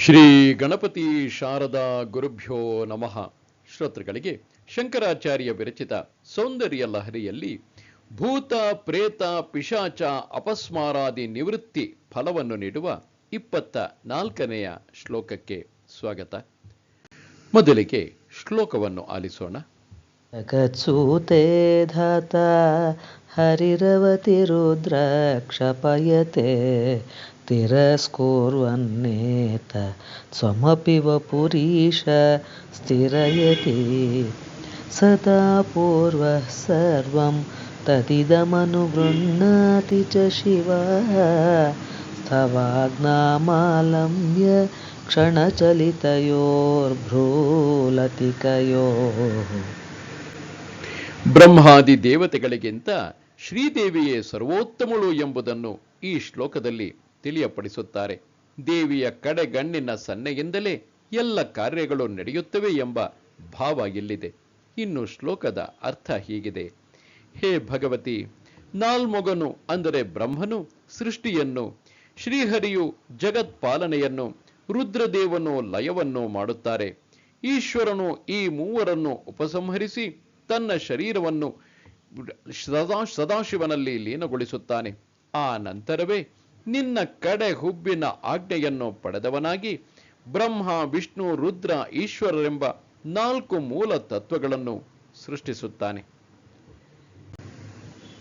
ಶ್ರೀ ಗಣಪತಿ ಶಾರದಾ ಗುರುಭ್ಯೋ ನಮಃ. ಶ್ರೋತೃಗಳಿಗೆ ಶಂಕರಾಚಾರ್ಯ ವಿರಚಿತ ಸೌಂದರ್ಯ ಲಹರಿಯಲ್ಲಿ ಭೂತ, ಪ್ರೇತ, ಪಿಶಾಚ, ಅಪಸ್ಮಾರಾದಿ ನಿವೃತ್ತಿ ಫಲವನ್ನು ನೀಡುವ ಇಪ್ಪತ್ತ ನಾಲ್ಕನೆಯ ಶ್ಲೋಕಕ್ಕೆ ಸ್ವಾಗತ. ಮೊದಲಿಗೆ ಶ್ಲೋಕವನ್ನು ಆಲಿಸೋಣ. जगत्सूते धाता हरिरवतिरुद्र क्षपयते तिरस्कुर्वन्नेत स्वमपि वपुरीश स्थिरयति। सदा पूर्वः सर्वं तदिदमनुगृह्णाति च शिवः स्थवाग्नामालम्ब्य क्षणचलितयोर्भ्रूलतिकयोः ಬ್ರಹ್ಮಾದಿ ದೇವತೆಗಳಿಗಿಂತ ಶ್ರೀದೇವಿಯೇ ಸರ್ವೋತ್ತಮಳು ಎಂಬುದನ್ನು ಈ ಶ್ಲೋಕದಲ್ಲಿ ತಿಳಿಯಪಡಿಸುತ್ತಾರೆ. ದೇವಿಯ ಕಡೆಗಣ್ಣಿನ ಸನ್ನೆಯಿಂದಲೇ ಎಲ್ಲ ಕಾರ್ಯಗಳು ನಡೆಯುತ್ತವೆ ಎಂಬ ಭಾವ ಇಲ್ಲಿದೆ. ಇನ್ನು ಶ್ಲೋಕದ ಅರ್ಥ ಹೀಗಿದೆ. ಹೇ ಭಗವತಿ, ನಾಲ್ಮೊಗನು ಅಂದರೆ ಬ್ರಹ್ಮನು, ಸೃಷ್ಟಿಯನ್ನು, ಶ್ರೀಹರಿಯು ಜಗತ್ಪಾಲನೆಯನ್ನು, ರುದ್ರದೇವನು ಲಯವನ್ನು ಮಾಡುತ್ತಾರೆ. ಈಶ್ವರನು ಈ ಮೂವರನ್ನು ಉಪಸಂಹರಿಸಿ ತನ್ನ ಶರೀರವನ್ನು ಸದಾ ಸದಾಶಿವನಲ್ಲಿ ಲೀನಗೊಳಿಸುತ್ತಾನೆ. ಆ ನಂತರವೇ ನಿನ್ನ ಕಡೆ ಹುಬ್ಬಿನ ಆಜ್ಞೆಯನ್ನು ಪಡೆದವನಾಗಿ ಬ್ರಹ್ಮ, ವಿಷ್ಣು, ರುದ್ರ, ಈಶ್ವರರೆಂಬ ನಾಲ್ಕು ಮೂಲ ತತ್ವಗಳನ್ನು ಸೃಷ್ಟಿಸುತ್ತಾನೆ.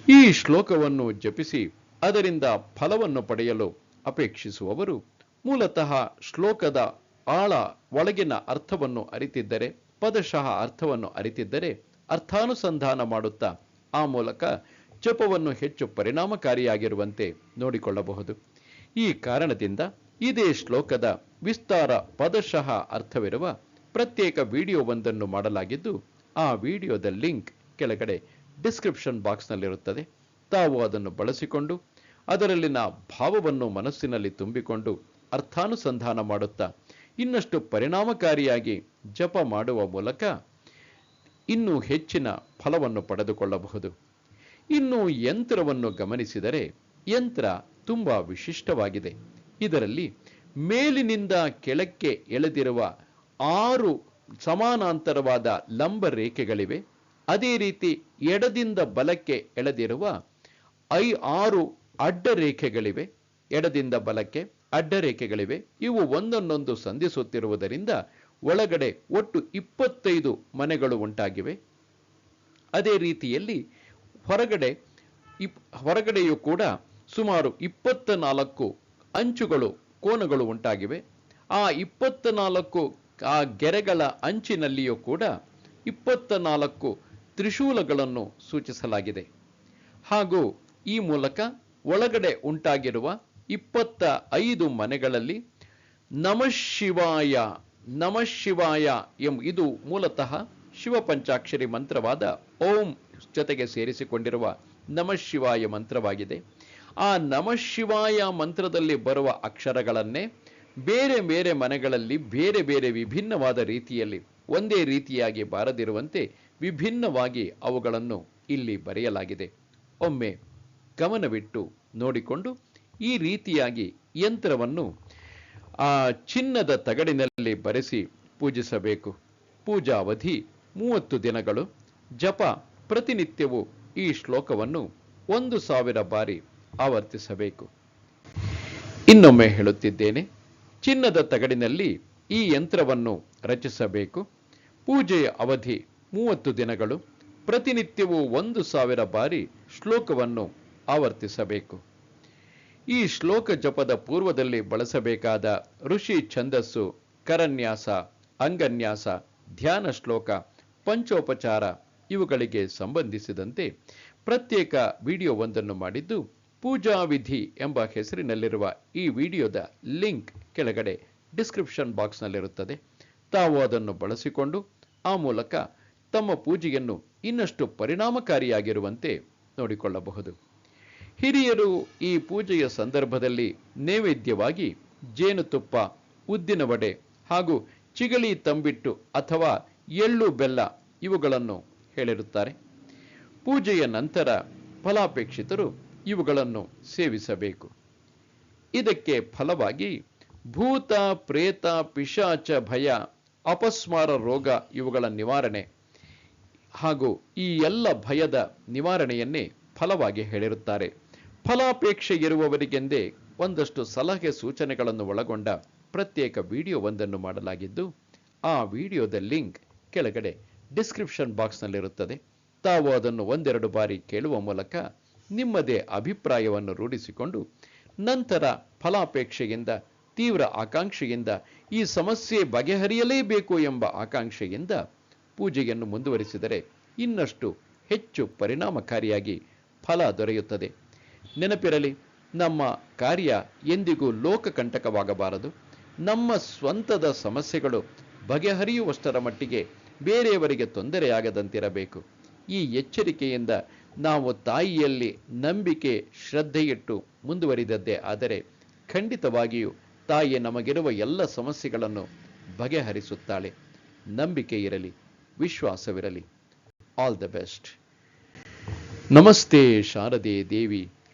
ಈ ಶ್ಲೋಕವನ್ನು ಜಪಿಸಿ ಅದರಿಂದ ಫಲವನ್ನು ಪಡೆಯಲು ಅಪೇಕ್ಷಿಸುವವರು ಮೂಲತಃ ಶ್ಲೋಕದ ಆಳ ಒಳಗಿನ ಅರ್ಥವನ್ನು ಅರಿತಿದ್ದರೆ, ಪದಶಃ ಅರ್ಥವನ್ನು ಅರಿತಿದ್ದರೆ ಅರ್ಥಾನುಸಂಧಾನ ಮಾಡುತ್ತಾ ಆ ಮೂಲಕ ಜಪವನ್ನು ಹೆಚ್ಚು ಪರಿಣಾಮಕಾರಿಯಾಗಿರುವಂತೆ ನೋಡಿಕೊಳ್ಳಬಹುದು. ಈ ಕಾರಣದಿಂದ ಇದೇ ಶ್ಲೋಕದ ವಿಸ್ತಾರ ಪದಶಃ ಅರ್ಥವಿರುವ ಪ್ರತ್ಯೇಕ ವಿಡಿಯೋವೊಂದನ್ನು ಮಾಡಲಾಗಿದ್ದು, ಆ ವಿಡಿಯೋದ ಲಿಂಕ್ ಕೆಳಗಡೆ ಡಿಸ್ಕ್ರಿಪ್ಷನ್ ಬಾಕ್ಸ್ನಲ್ಲಿರುತ್ತದೆ. ತಾವು ಅದನ್ನು ಬಳಸಿಕೊಂಡು ಅದರಲ್ಲಿನ ಭಾವವನ್ನು ಮನಸ್ಸಿನಲ್ಲಿ ತುಂಬಿಕೊಂಡು ಅರ್ಥಾನುಸಂಧಾನ ಮಾಡುತ್ತಾ ಇನ್ನಷ್ಟು ಪರಿಣಾಮಕಾರಿಯಾಗಿ ಜಪ ಮಾಡುವ ಮೂಲಕ ಇನ್ನೂ ಹೆಚ್ಚಿನ ಫಲವನ್ನು ಪಡೆದುಕೊಳ್ಳಬಹುದು. ಇನ್ನು ಯಂತ್ರವನ್ನು ಗಮನಿಸಿದರೆ ಯಂತ್ರ ತುಂಬ ವಿಶಿಷ್ಟವಾಗಿದೆ. ಇದರಲ್ಲಿ ಮೇಲಿನಿಂದ ಕೆಳಕ್ಕೆ ಎಳೆದಿರುವ ಆರು ಸಮಾನಾಂತರವಾದ ಲಂಬ ರೇಖೆಗಳಿವೆ. ಅದೇ ರೀತಿ ಎಡದಿಂದ ಬಲಕ್ಕೆ ಎಳೆದಿರುವ ಐ ಆರು ಅಡ್ಡ ರೇಖೆಗಳಿವೆ. ಎಡದಿಂದ ಬಲಕ್ಕೆ ಅಡ್ಡ ರೇಖೆಗಳಿವೆ. ಇವು ಒಂದನ್ನೊಂದು ಸಂಧಿಸುತ್ತಿರುವುದರಿಂದ ಒಳಗಡೆ ಒಟ್ಟು ಇಪ್ಪತ್ತೈದು ಮನೆಗಳು ಉಂಟಾಗಿವೆ. ಅದೇ ರೀತಿಯಲ್ಲಿ ಹೊರಗಡೆ ಇಪ್, ಹೊರಗಡೆಯೂ ಕೂಡ ಸುಮಾರು ಇಪ್ಪತ್ತ ನಾಲ್ಕು ಅಂಚುಗಳು, ಕೋನಗಳು ಉಂಟಾಗಿವೆ. ಆ ಇಪ್ಪತ್ತ ನಾಲ್ಕು ಆ ಗೆರೆಗಳ ಅಂಚಿನಲ್ಲಿಯೂ ಕೂಡ ಇಪ್ಪತ್ತ ನಾಲ್ಕು ತ್ರಿಶೂಲಗಳನ್ನು ಸೂಚಿಸಲಾಗಿದೆ. ಹಾಗೂ ಈ ಮೂಲಕ ಒಳಗಡೆ ಉಂಟಾಗಿರುವ ಇಪ್ಪತ್ತ ಐದು ಮನೆಗಳಲ್ಲಿ ನಮಃಶಿವಾಯ ನಮಃಶಿವಾಯ ಎಂ ಇದು ಮೂಲತಃ ಶಿವ ಪಂಚಾಕ್ಷರಿ ಮಂತ್ರವಾದ ಓಂ ಜೊತೆಗೆ ಸೇರಿಸಿಕೊಂಡಿರುವ ನಮಃಶಿವಾಯ ಮಂತ್ರವಾಗಿದೆ. ಆ ನಮಃಶಿವಾಯ ಮಂತ್ರದಲ್ಲಿ ಬರುವ ಅಕ್ಷರಗಳನ್ನೇ ಬೇರೆ ಬೇರೆ ಮನೆಗಳಲ್ಲಿ ಬೇರೆ ಬೇರೆ ವಿಭಿನ್ನವಾದ ರೀತಿಯಲ್ಲಿ ಒಂದೇ ರೀತಿಯಾಗಿ ಬಾರದಿರುವಂತೆ ವಿಭಿನ್ನವಾಗಿ ಅವುಗಳನ್ನು ಇಲ್ಲಿ ಬರೆಯಲಾಗಿದೆ. ಒಮ್ಮೆ ಗಮನವಿಟ್ಟು ನೋಡಿಕೊಂಡು ಈ ರೀತಿಯಾಗಿ ಯಂತ್ರವನ್ನು ಆ ಚಿನ್ನದ ತಗಡಿನಲ್ಲಿ ಬರೆಸಿ ಪೂಜಿಸಬೇಕು. ಪೂಜಾ ಅವಧಿ ಮೂವತ್ತು ದಿನಗಳು. ಜಪ ಪ್ರತಿನಿತ್ಯವೂ ಈ ಶ್ಲೋಕವನ್ನು ಒಂದು ಸಾವಿರ ಬಾರಿ ಆವರ್ತಿಸಬೇಕು. ಇನ್ನೊಮ್ಮೆ ಹೇಳುತ್ತಿದ್ದೇನೆ, ಚಿನ್ನದ ತಗಡಿನಲ್ಲಿ ಈ ಯಂತ್ರವನ್ನು ರಚಿಸಬೇಕು. ಪೂಜೆಯ ಅವಧಿ ಮೂವತ್ತು ದಿನಗಳು. ಪ್ರತಿನಿತ್ಯವೂ ಒಂದು ಸಾವಿರ ಬಾರಿ ಶ್ಲೋಕವನ್ನು ಆವರ್ತಿಸಬೇಕು. ಈ ಶ್ಲೋಕ ಜಪದ ಪೂರ್ವದಲ್ಲಿ ಬಳಸಬೇಕಾದ ಋಷಿ ಛಂದಸ್ಸು, ಕರನ್ಯಾಸ, ಅಂಗನ್ಯಾಸ, ಧ್ಯಾನ ಶ್ಲೋಕ, ಪಂಚೋಪಚಾರ ಇವುಗಳಿಗೆ ಸಂಬಂಧಿಸಿದಂತೆ ಪ್ರತ್ಯೇಕ ವಿಡಿಯೋವೊಂದನ್ನು ಮಾಡಿದ್ದು ಪೂಜಾ ವಿಧಿ ಎಂಬ ಹೆಸರಿನಲ್ಲಿರುವ ಈ ವಿಡಿಯೋದ ಲಿಂಕ್ ಕೆಳಗಡೆ ಡಿಸ್ಕ್ರಿಪ್ಷನ್ ಬಾಕ್ಸ್ನಲ್ಲಿರುತ್ತದೆ. ತಾವು ಅದನ್ನು ಬಳಸಿಕೊಂಡು ಆ ಮೂಲಕ ತಮ್ಮ ಪೂಜೆಯನ್ನು ಇನ್ನಷ್ಟು ಪರಿಣಾಮಕಾರಿಯಾಗಿರುವಂತೆ ನೋಡಿಕೊಳ್ಳಬಹುದು. ಹಿರಿಯರು ಈ ಪೂಜೆಯ ಸಂದರ್ಭದಲ್ಲಿ ನೈವೇದ್ಯವಾಗಿ ಜೇನುತುಪ್ಪ, ಉದ್ದಿನ ವಡೆ ಹಾಗೂ ಚಿಗಳಿ ತಂಬಿಟ್ಟು ಅಥವಾ ಎಳ್ಳು ಬೆಲ್ಲ ಇವುಗಳನ್ನು ಹೇಳಿರುತ್ತಾರೆ. ಪೂಜೆಯ ನಂತರ ಫಲಾಪೇಕ್ಷಿತರು ಇವುಗಳನ್ನು ಸೇವಿಸಬೇಕು. ಇದಕ್ಕೆ ಫಲವಾಗಿ ಭೂತ, ಪ್ರೇತ, ಪಿಶಾಚ, ಭಯ, ಅಪಸ್ಮಾರ ರೋಗ ಇವುಗಳ ನಿವಾರಣೆ ಹಾಗೂ ಈ ಎಲ್ಲ ಭಯದ ನಿವಾರಣೆಯನ್ನೇ ಫಲವಾಗಿ ಹೇಳಿರುತ್ತಾರೆ. ಫಲಾಪೇಕ್ಷೆ ಇರುವವರಿಗೆಂದೇ ಒಂದಷ್ಟು ಸಲಹೆ ಸೂಚನೆಗಳನ್ನು ಒಳಗೊಂಡ ಪ್ರತ್ಯೇಕ ವಿಡಿಯೋವೊಂದನ್ನು ಮಾಡಲಾಗಿದ್ದು, ಆ ವಿಡಿಯೋದ ಲಿಂಕ್ ಕೆಳಗಡೆ ಡಿಸ್ಕ್ರಿಪ್ಷನ್ ಬಾಕ್ಸ್ನಲ್ಲಿರುತ್ತದೆ. ತಾವು ಅದನ್ನು ಒಂದೆರಡು ಬಾರಿ ಕೇಳುವ ಮೂಲಕ ನಿಮ್ಮದೇ ಅಭಿಪ್ರಾಯವನ್ನು ರೂಢಿಸಿಕೊಂಡು, ನಂತರ ಫಲಾಪೇಕ್ಷೆಯಿಂದ, ತೀವ್ರ ಆಕಾಂಕ್ಷೆಯಿಂದ, ಈ ಸಮಸ್ಯೆ ಬಗೆಹರಿಯಲೇಬೇಕು ಎಂಬ ಆಕಾಂಕ್ಷೆಯಿಂದ ಪೂಜೆಯನ್ನು ಮುಂದುವರಿಸಿದರೆ ಇನ್ನಷ್ಟು ಹೆಚ್ಚು ಪರಿಣಾಮಕಾರಿಯಾಗಿ ಫಲ ದೊರೆಯುತ್ತದೆ. ನೆನಪಿರಲಿ, ನಮ್ಮ ಕಾರ್ಯ ಎಂದಿಗೂ ಲೋಕಕಂಟಕವಾಗಬಾರದು. ನಮ್ಮ ಸ್ವಂತದ ಸಮಸ್ಯೆಗಳು ಬಗೆಹರಿಯುವಷ್ಟರ ಮಟ್ಟಿಗೆ ಬೇರೆಯವರಿಗೆ ತೊಂದರೆಯಾಗದಂತಿರಬೇಕು. ಈ ಎಚ್ಚರಿಕೆಯಿಂದ ನಾವು ತಾಯಿಯಲ್ಲಿ ನಂಬಿಕೆ, ಶ್ರದ್ಧೆಯಿಟ್ಟು ಮುಂದುವರಿದದ್ದೇ ಆದರೆ ಖಂಡಿತವಾಗಿಯೂ ತಾಯಿ ನಮಗಿರುವ ಎಲ್ಲ ಸಮಸ್ಯೆಗಳನ್ನು ಬಗೆಹರಿಸುತ್ತಾಳೆ. ನಂಬಿಕೆ ಇರಲಿ, ವಿಶ್ವಾಸವಿರಲಿ. All the best. ನಮಸ್ತೆ ಶಾರದೆ ದೇವಿ.